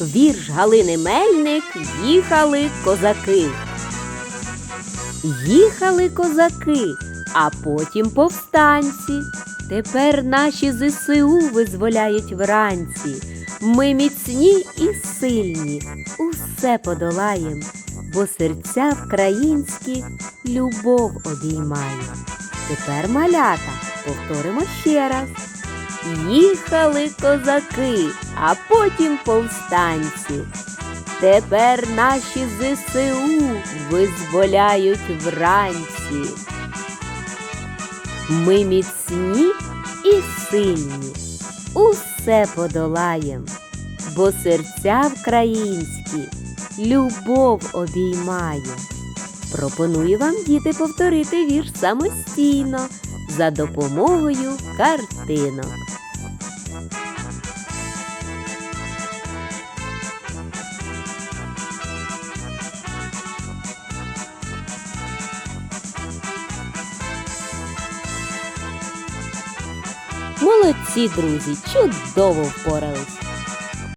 Вірш Галини Мельник їхали козаки. Їхали козаки, а потім повстанці. Тепер наші ЗСУ визволяють вранці. Ми міцні і сильні, усе подолаєм, бо серця вкраїнські любов обіймає. Тепер малята, повторимо ще раз. Їхали козаки, а потім повстанці. Тепер наші ЗСУ визволяють вранці. Ми міцні і сильні, усе подолаєм, бо серця вкраїнські любов обіймає. Пропоную вам, діти, повторити вірш самостійно за допомогою картинок. Молодці, друзі, чудово впорались.